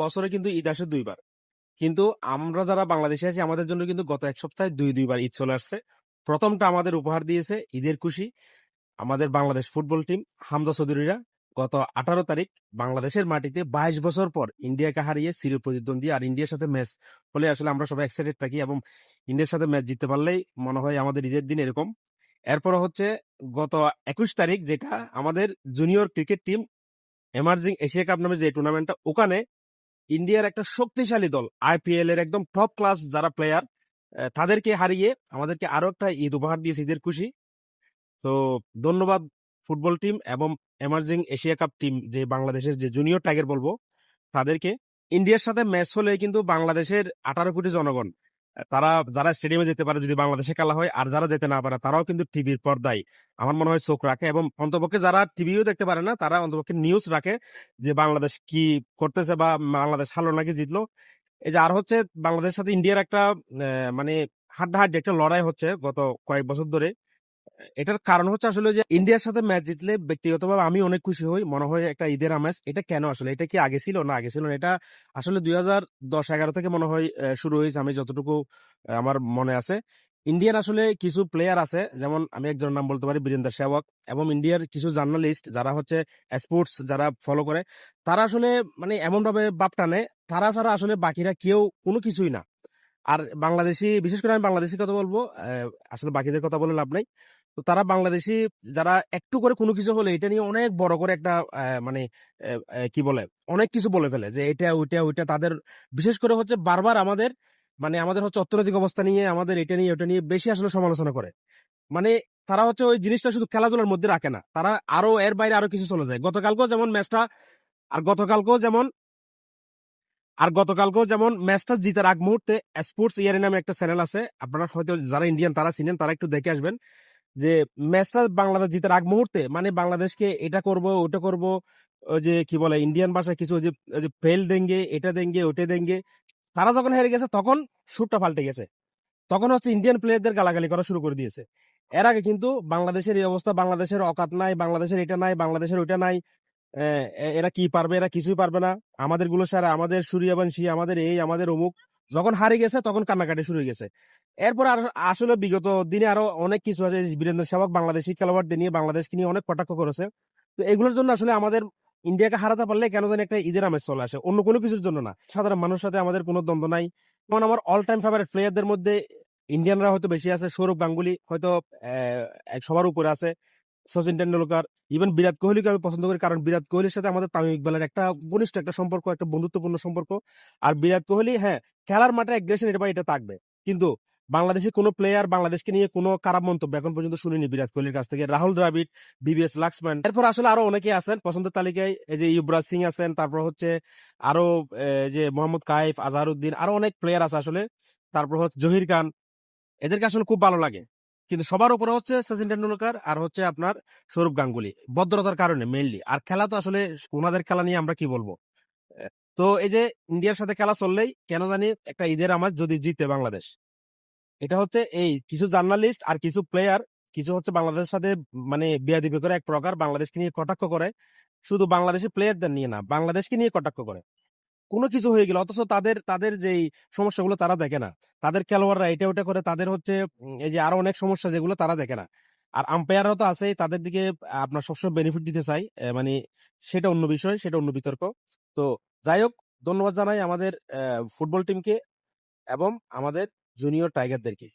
বছরে কিন্তু ঈদ আসে দুইবার। কিন্তু আমরা যারা বাংলাদেশে আছি, আমাদের জন্য কিন্তু গত এক সপ্তাহে দুই, দুইবার ঈদ চলে আসছে। প্রথমটা আমাদের উপহার দিয়েছে ঈদের খুশি আমাদের বাংলাদেশ ফুটবল টিম, হামজা চৌধুরীরা। গত আঠারো তারিখ বাংলাদেশের মাটিতে বাইশ বছর পর ইন্ডিয়াকে হারিয়ে সিরিজ প্রতিদ্বন্দ্বী আর ইন্ডিয়ার সাথে ম্যাচ হলে আসলে আমরা সবাই এক্সাইটেড থাকি এবং ইন্ডিয়ার সাথে ম্যাচ জিততে পারলেই মনে হয় আমাদের ঈদের দিন এরকম। এরপর হচ্ছে গত একুশ তারিখ যেটা আমাদের junior cricket team emerging Asia cup নামে যে টুর্নামেন্টটা ওখানে ইন্ডিয়ার একটা শক্তিশালী দল আইপিএল এর একদম টপ ক্লাস যারা প্লেয়ার তাদেরকে হারিয়ে আমাদেরকে আরও একটা ঈদ উপহার দিয়েছে, ঈদের খুশি। তো ধন্যবাদ ফুটবল টিম এবং এমার্জিং এশিয়া কাপ টিম যে বাংলাদেশের যে জুনিয়র টাইগার বলব, তাদেরকে। ইন্ডিয়ার সাথে ম্যাচ হলে কিন্তু বাংলাদেশের আঠারো কোটি জনগণ তারা, যারা স্টেডিয়ামে যেতে পারে যদি বাংলাদেশে খেলা হয়, আর যারা যেতে না পারে, তারাও কিন্তু টিভির পর্দায়। আমার মনে হয় চোখ রাখে এবং অন্তপক্ষে যারা টিভিও দেখতে পারে না, তারা অন্তপক্ষে নিউজ রাখে যে বাংলাদেশ কি করতেছে বা বাংলাদেশ হারলো নাকি জিতলো। এই যে আর হচ্ছে বাংলাদেশের সাথে ইন্ডিয়ার একটা মানে হাড্ডাহাড্ডি, একটা লড়াই হচ্ছে গত কয়েক বছর ধরে। এটার কারণ হচ্ছে আসলে যে ইন্ডিয়ার সাথে ম্যাচ জিতলে ব্যক্তিগতভাবে আমি অনেক খুশি হই। মনে হয় একটা ঈদের আমেজ। এটা কেন আসলে? এটা কি আগে ছিল? না, আগে ছিল না। এটা আসলে দুই হাজার দশ, এগারো থেকে মনে হয় শুরু হয়েছে। আমি যতটুকু আমার মনে আছে। ইন্ডিয়ান আসলে কিছু প্লেয়ার আছে, যেমন আমি একজনের নাম বলতে পারি, বীরেন্দ্র সেবক এবং ইন্ডিয়ার কিছু জার্নালিস্ট যারা হচ্ছে স্পোর্টস যারা ফলো করে, তারা আসলে মানে এমন ভাবে বাপ টানে। তারা ছাড়া আসলে বাকিরা কেউ কোনো কিছুই না। আর বাংলাদেশি, বিশেষ করে আমি বাংলাদেশি কথা বলব আসলে বাকিদের কথা বলে লাভ নাই। তো তারা বাংলাদেশি, যারা একটু করে কোনো কিছু হলে এটা নিয়ে অনেক বড় করে একটা মানে কি বলে, অনেক কিছু বলে ফেলে যে এটা, ওইটা ওইটা তাদের, বিশেষ করে হচ্ছে বারবার আমাদের মানে আমাদের হচ্ছে অর্থনৈতিক অবস্থা নিয়ে, আমাদের এটা নিয়ে, ওটা নিয়ে বেশি আসলে সমালোচনা করে। মানে তারা হচ্ছে ওই জিনিসটা শুধু খেলাধুলার মধ্যে রাখে না, তারা আরও এর বাইরে আরও কিছু চলে যায়। গতকালকেও যেমন ম্যাচটা, আর গতকালকেও যেমন, আর গতকালকেও যেমন ম্যাচটা জিতার আগ মুহূর্তে স্পোর্টস ইয়ারে নামে একটা চ্যানেল আছে, আপনারা হয়তো যারা ইন্ডিয়ান তারা চিনেন, তারা একটু দেখে আসবেন। যে ম্যাচটা বাংলাদেশ জিতার আগ মুহূর্তে মানে বাংলাদেশকে এটা করব ওটা করব যে কি বলে, ইন্ডিয়ান ভাষায় কিছু যে ফেল দেঙ্গে, এটা দেঙ্গে ওটা দেঙ্গে, তারা যখন হেরে গেছে তখন সুরটা পাল্টে গেছে। তখন হচ্ছে ইন্ডিয়ান প্লেয়ারদের গালাগালি করা শুরু করে দিয়েছে। এর আগে কিন্তু বাংলাদেশের এই অবস্থা, বাংলাদেশের অকাত নাই, বাংলাদেশের এটা নাই, বাংলাদেশের ওইটা নাই এরা কি পারবে, এরা কিছুই পারবে না। আমাদেরগুলো সারা আমাদের সূর্যবংশী আমাদের এই, আমাদের অমুক যখন হারে গেছে, তখন কান্নাকাটি শুরু হয়ে গেছে। এরপর আর আসলে বিগত দিনে আরও অনেক কিছু আছে বীরেন্দ্র সেবক, বাংলাদেশি খেলোয়াড়দের নিয়ে, বাংলাদেশকে নিয়ে অনেক কটাক্ষ করেছে। তো এগুলোর জন্য আসলে আমাদের ইন্ডিয়াকে হারাতে পারলে কেন জানি একটা ঈদের আমেজ চলে আসে, অন্য কোনো কিছুর জন্য না। সাধারণ মানুষের সাথে আমাদের কোনো দ্বন্দ্ব নাই। যেমন আমার অল টাইম ফেভারিট প্লেয়ারদের মধ্যে ইন্ডিয়ানরা হয়তো বেশি আছে, সৌরভ গাঙ্গুলি হয়তো সবার উপরে আছে। সচিন টেন্ডুলকার ইভেন বিরাট কোহলিকে আমি পছন্দ করি, কারণ বিরাট কোহলির সাথে আমাদের তামিম ইকবালের একটা ঘনিষ্ঠ একটা সম্পর্ক, একটা বন্ধুত্বপূর্ণ সম্পর্ক। আর বিরাট কোহলি হ্যাঁ খেলার মাঠে অ্যাগ্রেশন এটা এটা থাকবে। কিন্তু বাংলাদেশের কোনো প্লেয়ার বাংলাদেশকে নিয়ে কোনো খারাপ মন্তব্য এখন পর্যন্ত শুনিনি বিরাট কোহলির কাছ থেকে। রাহুল দ্রাবিড বিবিএস লাক্সম্যান এরপর আসলে আরও অনেকে আছেন পছন্দের তালিকায়। এই যে ইউবরাজ সিং আছেন, তারপর হচ্ছে আরও যে মোহাম্মদ কাইফ আজহারউদ্দিন, আরও অনেক প্লেয়ার আছে আসলে। তারপর হচ্ছে জহির খান। এদেরকে আসলে খুব ভালো লাগে। কিন্তু সবার উপরে হচ্ছে সচিন টেন্ডুলকার আর হচ্ছে আপনার সৌরভ গাঙ্গুলি, ভদ্রতার কারণে মেইনলি আর খেলা তো আসলে ওনাদের খেলা নিয়ে আমরা কি বলব? তো এই যে ইন্ডিয়ার সাথে খেলা চললেই কেন জানি একটা ঈদের আমার যদি জিতে বাংলাদেশ। এটা হচ্ছে এই কিছু জার্নালিস্ট আর কিছু প্লেয়ার কিছু হচ্ছে বাংলাদেশের সাথে মানে বিয়াদিবি করে এক প্রকার বাংলাদেশকে নিয়ে কটাক্ষ করে। শুধু বাংলাদেশি প্লেয়ারদের নিয়ে না, বাংলাদেশকে নিয়ে কটাক্ষ করে। কোনো কিছু হয়ে গেল, অথচ তাদের তাদের যেই সমস্যাগুলো তারা দেখে না। তাদের খেলোয়াড়রা এটা ওটা করে তাদের হচ্ছে এই যে আরও অনেক সমস্যা যেগুলো তারা দেখে না। আর আম্পায়াররা তো আছেই, তাদের দিকে আপনার সবসময় বেনিফিট দিতে চাই মানে সেটা অন্য বিষয়, সেটা অন্য বিতর্ক। তো যাই হোক, ধন্যবাদ জানাই আমাদের ফুটবল টিমকে এবং আমাদের জুনিয়র টাইগারদেরকে